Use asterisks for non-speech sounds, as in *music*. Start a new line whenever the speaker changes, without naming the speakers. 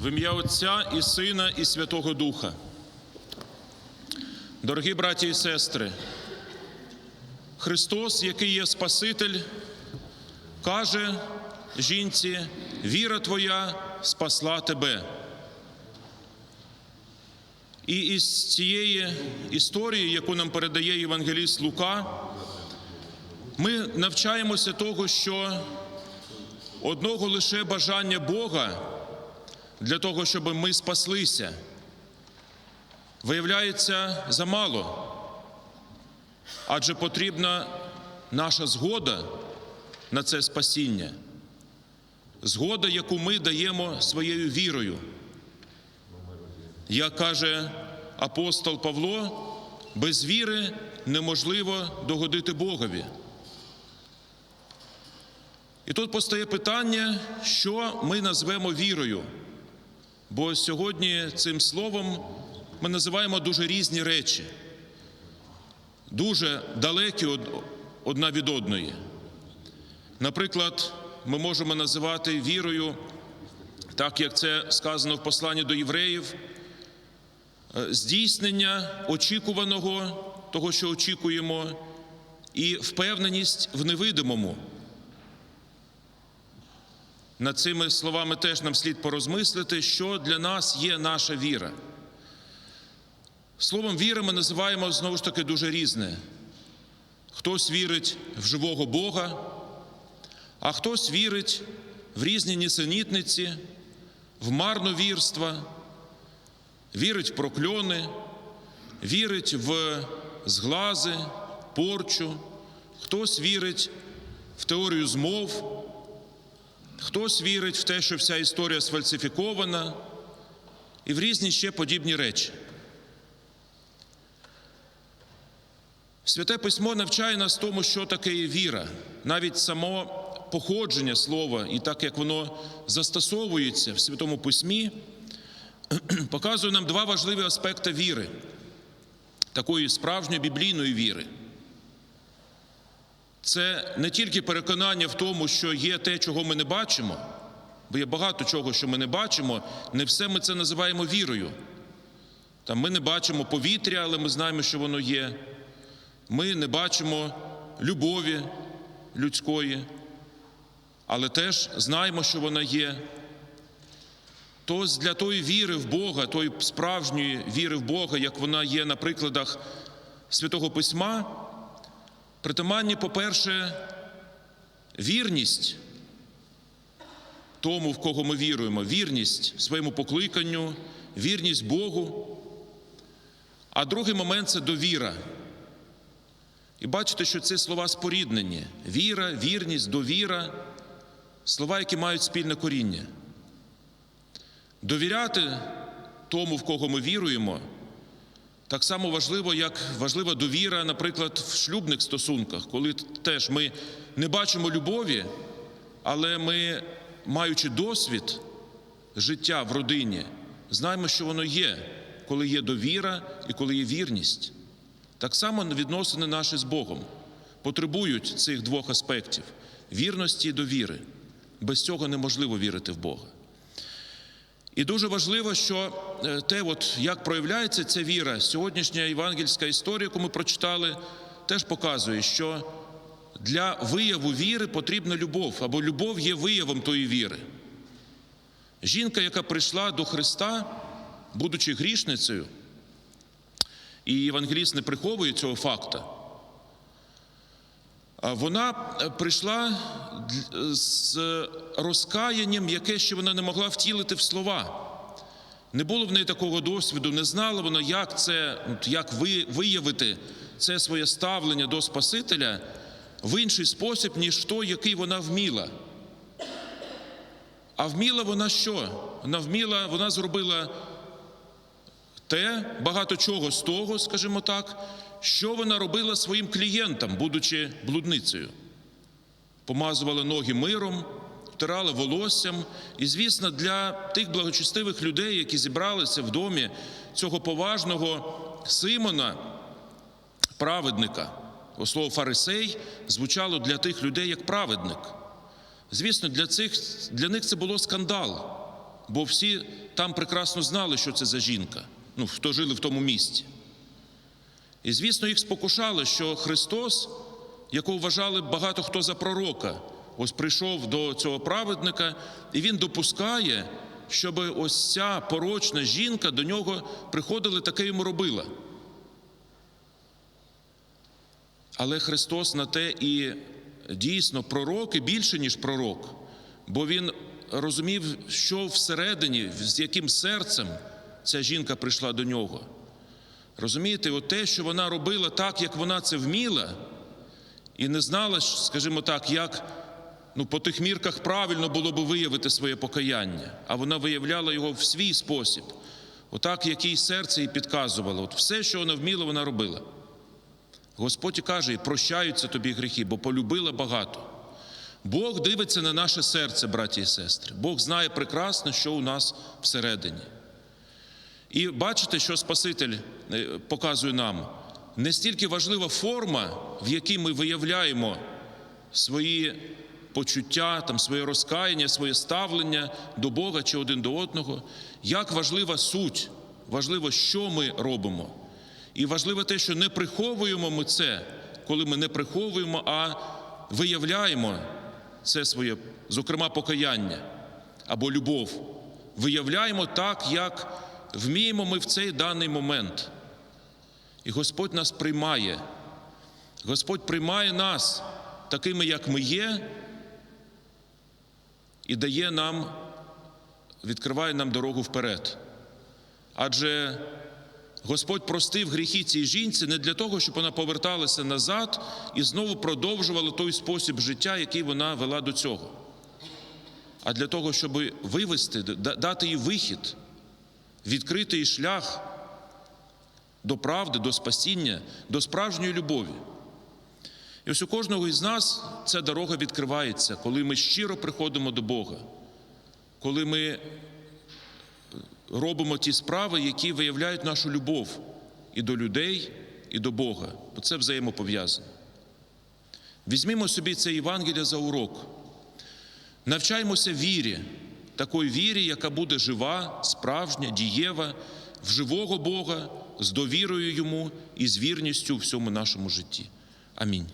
В ім'я Отця і Сина, і Святого Духа. Дорогі браті і сестри, Христос, який є Спаситель, каже жінці: віра твоя спасла тебе. І із цієї історії, яку нам передає Євангеліст Лука, ми навчаємося того, що одного лише бажання Бога для того, щоб ми спаслися, виявляється замало, адже потрібна наша згода на це спасіння, згода, яку ми даємо своєю вірою. Як каже апостол Павло, без віри неможливо догодити Богові. І тут постає питання, що ми назвемо вірою. Бо сьогодні цим словом ми називаємо дуже різні речі, дуже далекі одна від одної. Наприклад, ми можемо називати вірою, так як це сказано в посланні до євреїв, е, здійснення очікуваного, того, що очікуємо, і впевненість в невидимому. Над цими словами теж нам слід порозмислити, що для нас є наша віра. Словом віра ми називаємо знову ж таки дуже різне. Хтось вірить в живого Бога, а хтось вірить в різні нісенітниці, в марновірства, вірить в прокльони, вірить в зглази, порчу, хтось вірить в теорію змов. Хтось вірить в те, що вся історія сфальсифікована, і в різні ще подібні речі. Святе письмо навчає нас тому, що таке є віра, навіть само походження слова, і так як воно застосовується в Святому Письмі, *clears throat* показує нам два важливі аспекти віри, такої справжньої біблійної віри. Це не тільки переконання в тому, що є те, чого ми не бачимо, бо є багато чого, що ми не бачимо, не все ми це називаємо вірою. Там ми не бачимо повітря, але ми знаємо, що воно є. Ми не бачимо любові людської, але теж знаємо, що вона є. То для тої віри в Бога, тої справжньої віри в Бога, як вона є на прикладах Святого Письма, Притаманні, по-перше, вірність тому, в кого ми віруємо, вірність своєму покликанню, вірність Богу. А другий момент це довіра. І бачите, що ці слова споріднені: віра, вірність, довіра слова, які мають спільне коріння. Довіряти тому, в кого ми віруємо. Так само важливо, як важлива довіра, наприклад, в шлюбних стосунках, коли теж ми не бачимо любові, але ми, маючи досвід життя в родині, знаємо, що воно є, коли є довіра і коли є вірність. Так само відносини наші з Богом потребують цих двох аспектів вірності і довіри. Без цього неможливо вірити в Бога. І дуже важливо, що е, те, от як проявляється ця віра, сьогоднішня євангельська історія, яку ми прочитали, теж показує, що для вияву віри потрібна любов, або любов є виявом тої віри. Жінка, яка прийшла до Христа, будучи грішницею, і євангеліст не приховує цього факта, вона е, прийшла з розкаянням, яке ще вона не могла втілити в слова. Не було в неї такого досвіду, не знала вона, як це, як виявити це своє ставлення до Спасителя в інший спосіб, ніж той, який вона вміла. А вміла вона що? Вона вміла, вона зробила те, багато чого з того, скажімо так, що вона робила своїм клієнтам, будучи блудницею. Помазувала ноги миром, втирала волоссям. І, звісно, для тих благочестивих людей, які зібралися в домі цього поважного Симона, праведника, Бо слово фарисей звучало для тих людей як праведник. Звісно, для, цих, для них це було скандал. бо всі там прекрасно знали, що це за жінка, ну, хто жили в тому місті. І, звісно, їх спокушали, що Христос, якого вважали багато хто за пророка, ось прийшов до цього праведника, і він допускає, щоб ось ця порочна жінка до нього приходила, таке йому робила. Але Христос на те і дійсно пророк, і більше, ніж пророк, бо Він розумів, що всередині, з яким серцем ця жінка прийшла до нього. Розумієте, от те, що вона робила так, як вона це вміла, і не знала, скажімо так, як ну, по тих мірках правильно було би виявити своє покаяння, а вона виявляла його в свій спосіб, отак, як їй серце їй підказувало. От все, що вона вміла, вона робила. Господь каже, і прощаються тобі гріхи, бо полюбила багато. Бог дивиться на наше серце, браті і сестри. Бог знає прекрасно, що у нас всередині. І бачите, що Спаситель е, показує нам. Не стільки важлива форма, в якій ми виявляємо свої почуття, там, своє розкаяння, своє ставлення до Бога чи один до одного, як важлива суть, важливо, що ми робимо. І важливо те, що не приховуємо ми це, коли ми не приховуємо, а виявляємо це своє, зокрема, покаяння або любов. Виявляємо так, як вміємо ми в цей даний момент. І Господь нас приймає. Господь приймає нас такими, як ми є, і дає нам, відкриває нам дорогу вперед. Адже Господь простив гріхи цій жінці не для того, щоб вона поверталася назад і знову продовжувала той спосіб життя, який вона вела до цього, а для того, щоб вивести, дати їй вихід, відкрити їй шлях до правди, до спасіння, до справжньої любові. І ось у кожного із нас ця дорога відкривається, коли ми щиро приходимо до Бога, коли ми робимо ті справи, які виявляють нашу любов і до людей, і до Бога, бо це взаємопов'язано. Візьмімо собі це Євангелія за урок, навчаймося вірі, такої вірі, яка буде жива, справжня, дієва, в живого Бога, з довірою Йому і з вірністю в всьому нашому житті. Амінь.